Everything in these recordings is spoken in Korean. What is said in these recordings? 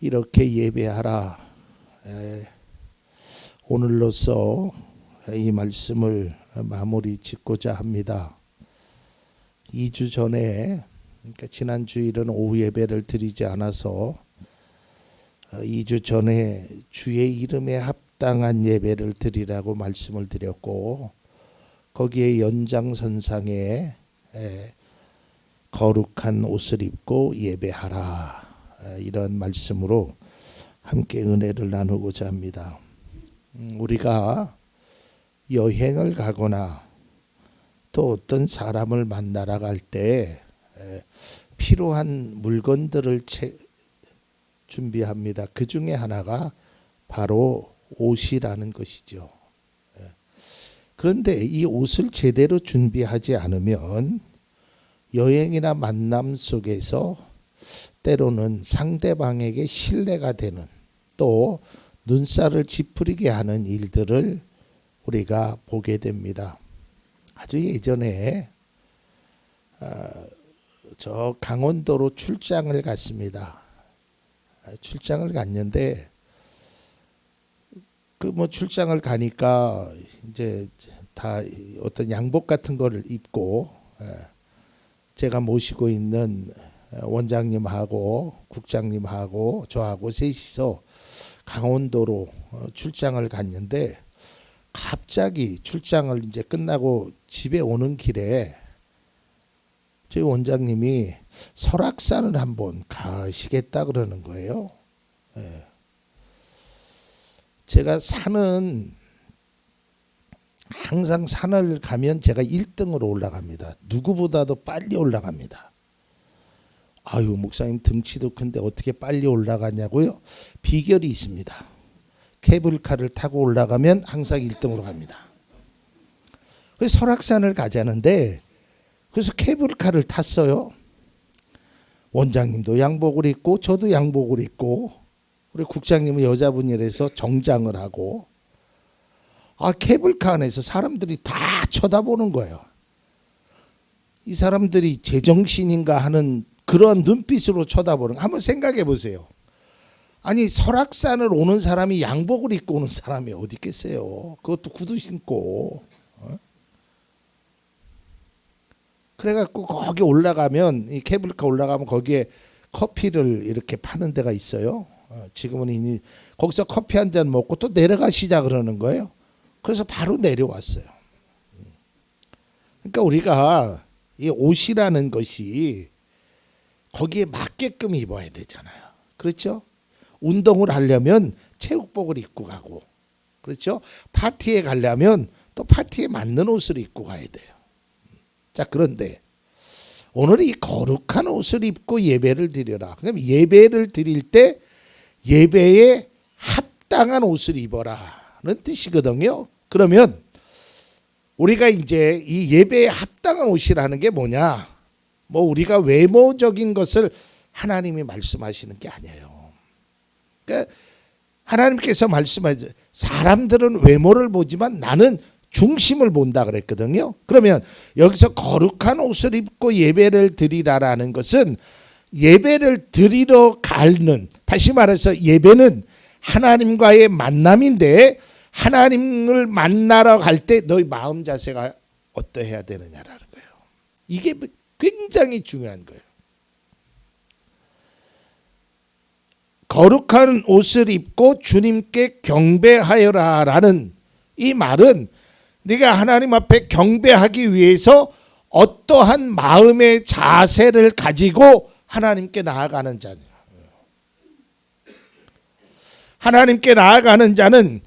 이렇게 예배하라. 에, 오늘로써 이 말씀을 마무리 짓고자 합니다. 2주 전에 그러니까 지난 주일은 오후 예배를 드리지 않아서 2주 전에 주의 이름에 합당한 예배를 드리라고 말씀을 드렸고 거기에 연장선상에 에, 거룩한 옷을 입고 예배하라 에, 이런 말씀으로 함께 은혜를 나누고자 합니다. 음, 우리가 여행을 가거나 또 어떤 사람을 만나러 갈 때 필요한 물건들을 채, 준비합니다. 그 중에 하나가 바로 옷이라는 것이죠. 예. 그런데 이 옷을 제대로 준비하지 않으면 여행이나 만남 속에서 때로는 상대방에게 신뢰가 되는 또 눈살을 찌푸리게 하는 일들을 우리가 보게 됩니다. 아주 예전에 어, 저 강원도로 출장을 갔습니다. 출장을 갔는데 그 뭐 출장을 가니까 이제 다 어떤 양복 같은 거를 입고 제가 모시고 있는 원장님하고 국장님하고 저하고 셋이서 강원도로 어, 출장을 갔는데 갑자기 출장을 이제 끝나고 집에 오는 길에 저희 원장님이 설악산을 한번 가시겠다 그러는 거예요. 예. 제가 산은 항상 산을 가면 제가 1등으로 올라갑니다. 누구보다도 빨리 올라갑니다. 아유 목사님 등치도 큰데 어떻게 빨리 올라가냐고요? 비결이 있습니다. 케이블카를 타고 올라가면 항상 1등으로 갑니다. 그래서 설악산을 가자는데 그래서 케이블카를 탔어요. 원장님도 양복을 입고 저도 양복을 입고 우리 국장님은 여자분이라서 정장을 하고 아 케이블카 안에서 사람들이 다 쳐다보는 거예요. 이 사람들이 제정신인가 하는 그런 눈빛으로 쳐다보는 거 한번 생각해 보세요. 아니 설악산을 오는 사람이 양복을 입고 오는 사람이 어디 있겠어요. 그것도 구두 신고. 어? 그래갖고 거기 올라가면 이 케이블카 올라가면 거기에 커피를 이렇게 파는 데가 있어요. 어, 지금은 이미 거기서 커피 한 잔 먹고 또 내려가시자 그러는 거예요. 그래서 바로 내려왔어요. 그러니까 우리가 이 옷이라는 것이 거기에 맞게끔 입어야 되잖아요. 그렇죠? 운동을 하려면 체육복을 입고 가고 그렇죠? 파티에 가려면 또 파티에 맞는 옷을 입고 가야 돼요. 자 그런데 오늘 이 거룩한 옷을 입고 예배를 드려라. 그럼 예배를 드릴 때 예배에 합당한 옷을 입어라는 뜻이거든요. 그러면 우리가 이제 이 예배에 합당한 옷이라는 게 뭐냐? 뭐 우리가 외모적인 것을 하나님이 말씀하시는 게 아니에요. 그러니까 하나님께서 말씀하죠. 사람들은 외모를 보지만 나는 중심을 본다 그랬거든요. 그러면 여기서 거룩한 옷을 입고 예배를 드리라라는 것은 예배를 드리러 가는 다시 말해서 예배는 하나님과의 만남인데 하나님을 만나러 갈 때 너희 마음 자세가 어떠해야 되느냐라는 거예요. 이게 굉장히 중요한 거예요. 거룩한 옷을 입고 주님께 경배하여라라는 이 말은 네가 하나님 앞에 경배하기 위해서 어떠한 마음의 자세를 가지고 하나님께 나아가는 자냐. 하나님께 나아가는 자는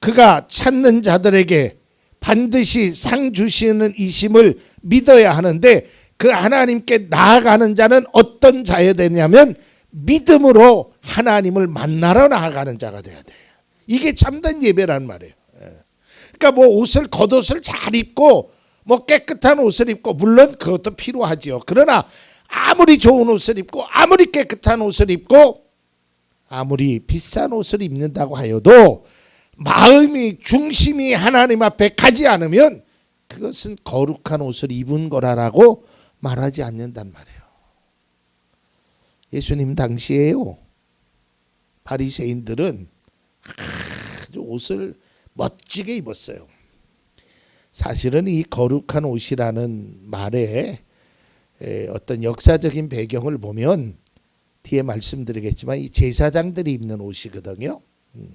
그가 찾는 자들에게 반드시 상 주시는 이심을 믿어야 하는데 그 하나님께 나아가는 자는 어떤 자여야 되냐면 믿음으로 하나님을 만나러 나아가는 자가 돼야 돼요. 이게 참된 예배란 말이에요. 예. 그러니까 뭐 옷을 겉옷을 잘 입고 뭐 깨끗한 옷을 입고 물론 그것도 필요하지요. 그러나 아무리 좋은 옷을 입고 아무리 깨끗한 옷을 입고 아무리 비싼 옷을 입는다고 하여도 마음이 중심이 하나님 앞에 가지 않으면 그것은 거룩한 옷을 입은 거라라고 말하지 않는단 말이에요. 예수님 당시에요. 바리새인들은 아주 옷을 멋지게 입었어요. 사실은 이 거룩한 옷이라는 말에 에, 어떤 역사적인 배경을 보면 뒤에 말씀드리겠지만 이 제사장들이 입는 옷이거든요. 음.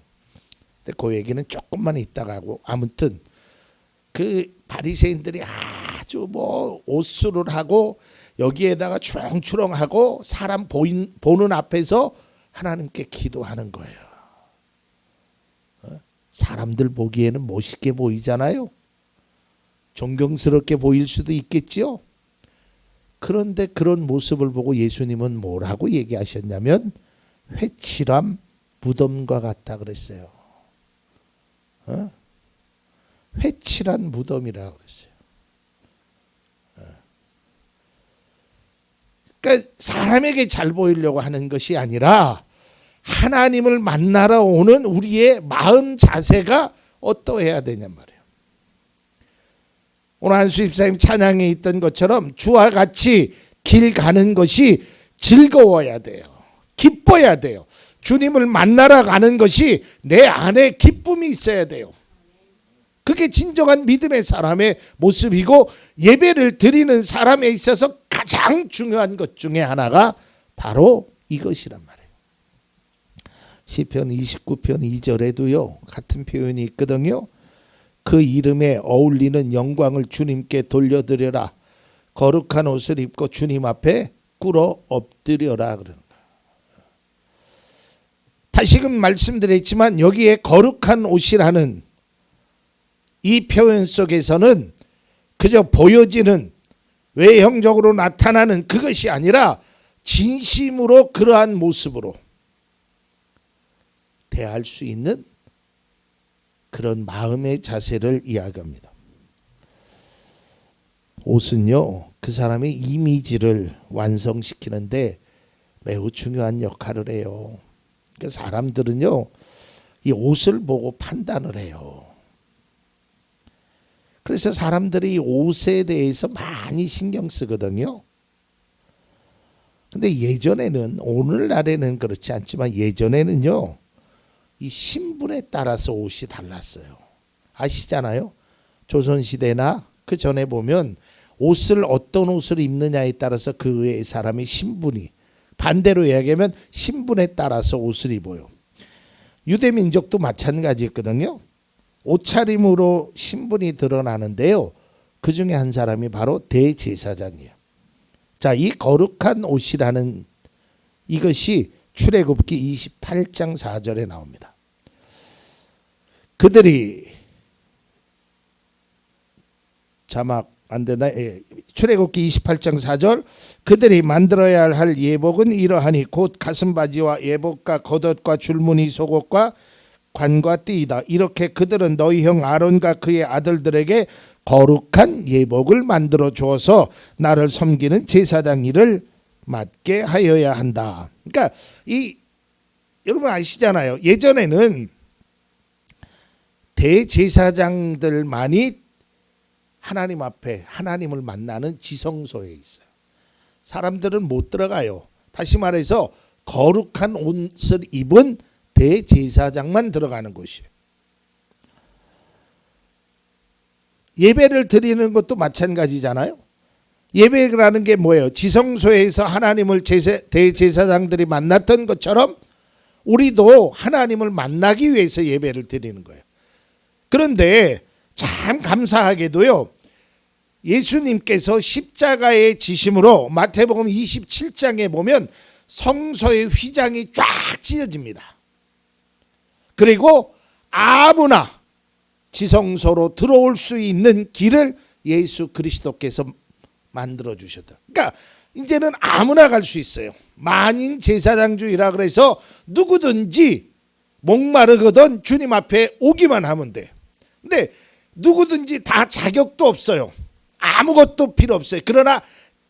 근데 그 얘기는 조금만 있다가 하고 아무튼 그 바리새인들이 아주 뭐 옷수를 하고 여기에다가 추렁추렁하고 사람 보인, 보는 앞에서 하나님께 기도하는 거예요. 어? 사람들 보기에는 멋있게 보이잖아요. 존경스럽게 보일 수도 있겠지요. 그런데 그런 모습을 보고 예수님은 뭐라고 얘기하셨냐면 회칠함 무덤과 같다 그랬어요. 어? 회칠한 무덤이라고 그랬어요. 그러니까 사람에게 잘 보이려고 하는 것이 아니라 하나님을 만나러 오는 우리의 마음 자세가 어떠해야 되냔 말이에요. 오늘 한수 집사님 찬양에 있던 것처럼 주와 같이 길 가는 것이 즐거워야 돼요. 기뻐야 돼요. 주님을 만나러 가는 것이 내 안에 기쁨이 있어야 돼요. 그게 진정한 믿음의 사람의 모습이고 예배를 드리는 사람에 있어서 가장 중요한 것 중에 하나가 바로 이것이란 말이에요. 시편 29편 2절에도요. 같은 표현이 있거든요. 그 이름에 어울리는 영광을 주님께 돌려드려라. 거룩한 옷을 입고 주님 앞에 꿇어 엎드려라 그러는 거예요. 다시금 말씀드렸지만 여기에 거룩한 옷이라는 이 표현 속에서는 그저 보여지는 외형적으로 나타나는 그것이 아니라 진심으로 그러한 모습으로 대할 수 있는 그런 마음의 자세를 이야기합니다. 옷은요, 그 사람의 이미지를 완성시키는데 매우 중요한 역할을 해요. 그러니까 사람들은요, 이 옷을 보고 판단을 해요. 그래서 사람들이 옷에 대해서 많이 신경 쓰거든요. 근데 예전에는 오늘날에는 그렇지 않지만 예전에는요. 이 신분에 따라서 옷이 달랐어요. 아시잖아요? 조선 시대나 그 전에 보면 옷을 어떤 옷을 입느냐에 따라서 그 사람의 신분이 반대로 이야기하면 신분에 따라서 옷을 입어요. 유대 민족도 마찬가지였거든요. 옷차림으로 신분이 드러나는데요. 그 중에 한 사람이 바로 대제사장이에요. 자, 이 거룩한 옷이라는 이것이 출애굽기 28장 4절에 나옵니다. 그들이 자막 안 되나? 예. 출애굽기 28장 4절 그들이 만들어야 할 예복은 이러하니 곧 가슴 바지와 예복과 겉옷과 줄무늬 속옷과 관과 띠이다. 이렇게 그들은 너희 형 아론과 그의 아들들에게 거룩한 예복을 만들어 주어서 나를 섬기는 제사장 일을 맡게 하여야 한다. 그러니까 이 여러분 아시잖아요. 예전에는 대제사장들만이 하나님 앞에 하나님을 만나는 지성소에 있어요. 사람들은 못 들어가요. 다시 말해서 거룩한 옷을 입은 대제사장만 들어가는 곳이에요. 예배를 드리는 것도 마찬가지잖아요. 예배라는 게 뭐예요? 지성소에서 하나님을 제세, 대제사장들이 만났던 것처럼 우리도 하나님을 만나기 위해서 예배를 드리는 거예요. 그런데 참 감사하게도요. 예수님께서 십자가의 지심으로 마태복음 27장에 보면 성서의 휘장이 쫙 찢어집니다. 그리고 아무나 지성소로 들어올 수 있는 길을 예수 그리스도께서 만들어 주셨다. 그러니까 이제는 아무나 갈 수 있어요. 만인 제사장주의라 그래서 누구든지 목마르거든 주님 앞에 오기만 하면 돼. 근데 누구든지 다 자격도 없어요. 아무것도 필요 없어요. 그러나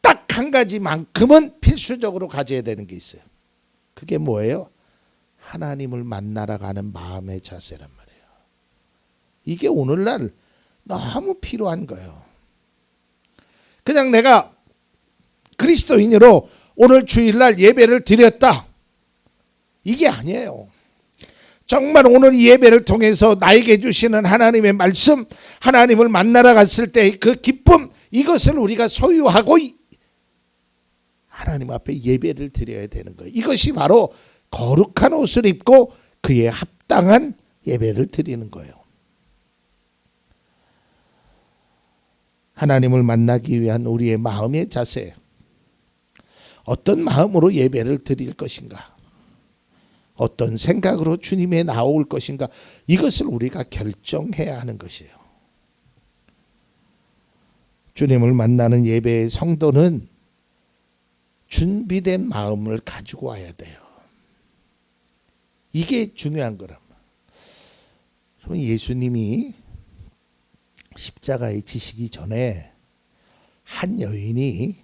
딱 한 가지만큼은 필수적으로 가져야 되는 게 있어요. 그게 뭐예요? 하나님을 만나러 가는 마음의 자세란 말이에요. 이게 오늘날 너무 필요한 거예요. 그냥 내가 그리스도인으로 오늘 주일날 예배를 드렸다. 이게 아니에요. 정말 오늘 이 예배를 통해서 나에게 주시는 하나님의 말씀, 하나님을 만나러 갔을 때 그 기쁨, 이것을 우리가 소유하고 이- 하나님 앞에 예배를 드려야 되는 거예요. 이것이 바로 거룩한 옷을 입고 그에 합당한 예배를 드리는 거예요. 하나님을 만나기 위한 우리의 마음의 자세. 어떤 마음으로 예배를 드릴 것인가? 어떤 생각으로 주님에 나올 것인가? 이것을 우리가 결정해야 하는 것이에요. 주님을 만나는 예배의 성도는 준비된 마음을 가지고 와야 돼요. 이게 중요한 거란 말이에요. 예수님이 십자가에 지시기 전에 한 여인이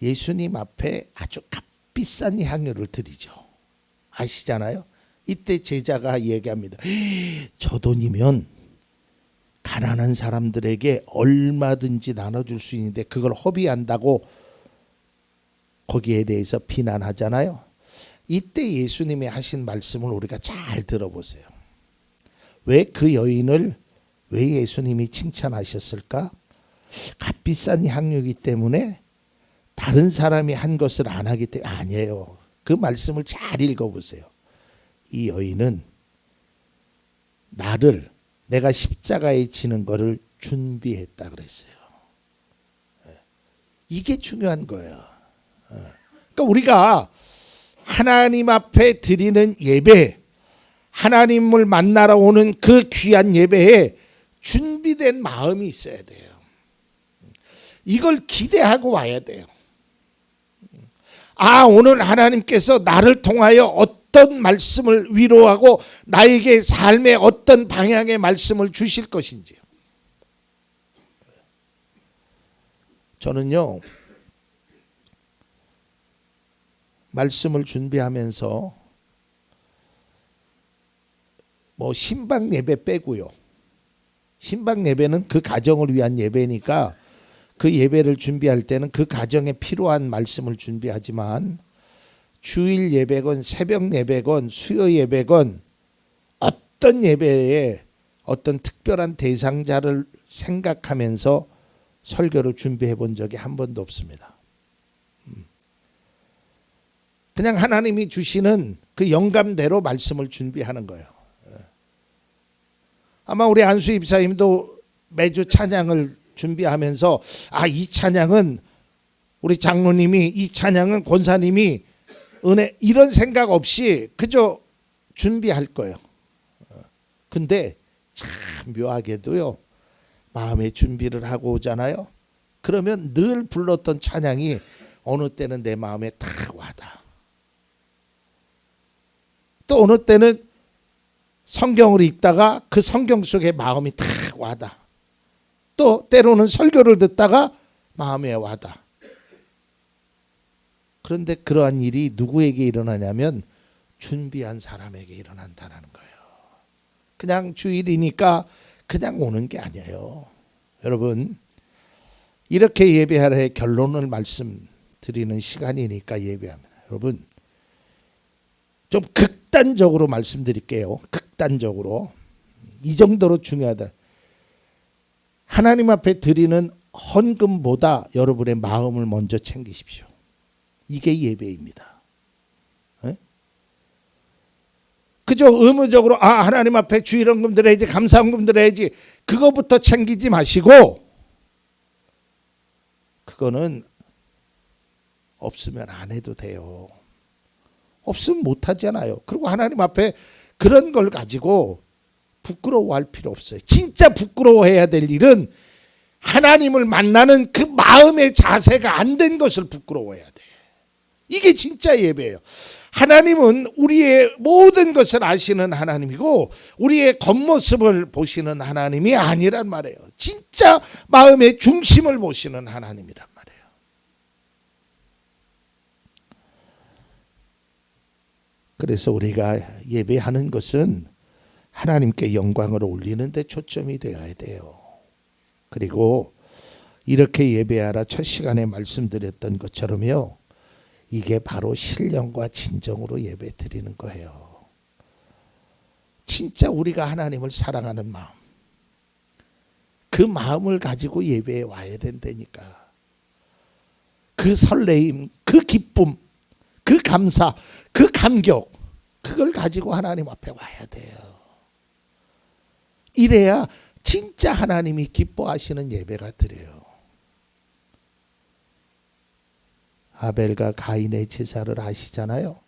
예수님 앞에 아주 값비싼 향유를 드리죠. 아시잖아요? 이때 제자가 얘기합니다. 저 돈이면 가난한 사람들에게 얼마든지 나눠줄 수 있는데 그걸 허비한다고 거기에 대해서 비난하잖아요. 이때 예수님이 하신 말씀을 우리가 잘 들어보세요. 왜 그 여인을 왜 예수님이 칭찬하셨을까? 값비싼 향유이기 때문에 다른 사람이 한 것을 안 하기 때문에 아니에요. 그 말씀을 잘 읽어보세요. 이 여인은 나를 내가 십자가에 지는 거를 준비했다 그랬어요. 예. 이게 중요한 거예요. 예. 그러니까 우리가 하나님 앞에 드리는 예배, 하나님을 만나러 오는 그 귀한 예배에 준비된 마음이 있어야 돼요. 이걸 기대하고 와야 돼요. 아, 오늘 하나님께서 나를 통하여 어떤 말씀을 위로하고 나에게 삶의 어떤 방향의 말씀을 주실 것인지. 저는요, 말씀을 준비하면서 뭐 신방 예배 빼고요. 신방 예배는 그 가정을 위한 예배니까 그 예배를 준비할 때는 그 가정에 필요한 말씀을 준비하지만 주일 예배건 새벽 예배건 수요 예배건 어떤 예배에 어떤 특별한 대상자를 생각하면서 설교를 준비해 본 적이 한 번도 없습니다. 음. 그냥 하나님이 주시는 그 영감대로 말씀을 준비하는 거예요. 아마 우리 안수 입사님도 매주 찬양을 준비하면서 아 이 찬양은 우리 장로님이 이 찬양은 권사님이 은혜 이런 생각 없이 그저 준비할 거예요. 근데 참 묘하게도요 마음의 준비를 하고 오잖아요. 그러면 늘 불렀던 찬양이 어느 때는 내 마음에 탁 와다. 또 어느 때는 성경을 읽다가 그 성경 속에 마음이 탁 와다. 또 때로는 설교를 듣다가 마음에 와다. 그런데 그러한 일이 누구에게 일어나냐면 준비한 사람에게 일어난다는 거예요. 그냥 주일이니까 그냥 오는 게 아니에요. 여러분 이렇게 예배하래 결론을 말씀드리는 시간이니까 예배합니다. 여러분 좀 극 단적으로 말씀드릴게요. 극단적으로 이 정도로 중요하다. 하나님 앞에 드리는 헌금보다 여러분의 마음을 먼저 챙기십시오. 이게 예배입니다. 에? 그저 의무적으로 아 하나님 앞에 주일헌금 드려야지 감사헌금 드려야지 그거부터 챙기지 마시고 그거는 없으면 안 해도 돼요. 없으면 못 하잖아요. 그리고 하나님 앞에 그런 걸 가지고 부끄러워할 필요 없어요. 진짜 부끄러워해야 될 일은 하나님을 만나는 그 마음의 자세가 안 된 것을 부끄러워해야 돼. 이게 진짜 예배예요. 하나님은 우리의 모든 것을 아시는 하나님이고 우리의 겉모습을 보시는 하나님이 아니란 말이에요. 진짜 마음의 중심을 보시는 하나님이란 말이에요. 그래서 우리가 예배하는 것은 하나님께 영광을 올리는 데 초점이 되어야 돼요. 그리고 이렇게 예배하라 첫 시간에 말씀드렸던 것처럼요. 이게 바로 신령과 진정으로 예배 드리는 거예요. 진짜 우리가 하나님을 사랑하는 마음. 그 마음을 가지고 예배에 와야 된다니까. 그 설레임, 그 기쁨, 그 감사, 그 감격, 그걸 가지고 하나님 앞에 와야 돼요. 이래야 진짜 하나님이 기뻐하시는 예배가 드려요. 아벨과 가인의 제사를 아시잖아요.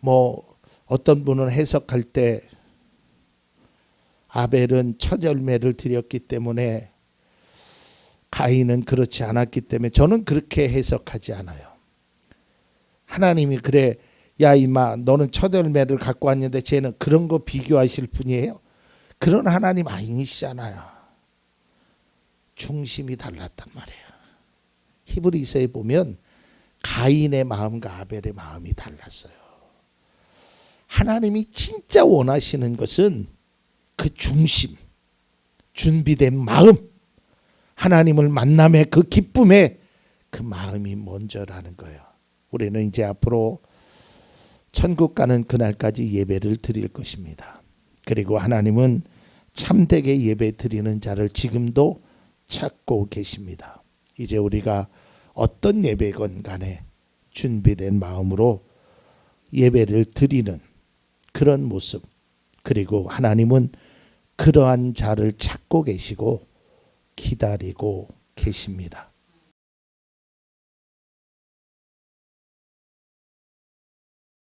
뭐 어떤 분은 해석할 때 아벨은 첫 열매를 드렸기 때문에 가인은 그렇지 않았기 때문에 저는 그렇게 해석하지 않아요. 하나님이 그래 야 이마 너는 첫 열매를 갖고 왔는데 쟤는 그런 거 비교하실 분이에요. 그런 하나님 아니시잖아요. 중심이 달랐단 말이에요. 히브리서에 보면 가인의 마음과 아벨의 마음이 달랐어요. 하나님이 진짜 원하시는 것은 그 중심, 준비된 마음, 하나님을 만남의 그 기쁨에 그 마음이 먼저라는 거예요. 우리는 이제 앞으로 천국 가는 그날까지 예배를 드릴 것입니다. 그리고 하나님은 참되게 예배 드리는 자를 지금도 찾고 계십니다. 이제 우리가 어떤 예배건 간에 준비된 마음으로 예배를 드리는 그런 모습 그리고 하나님은 그러한 자를 찾고 계시고 기다리고 계십니다.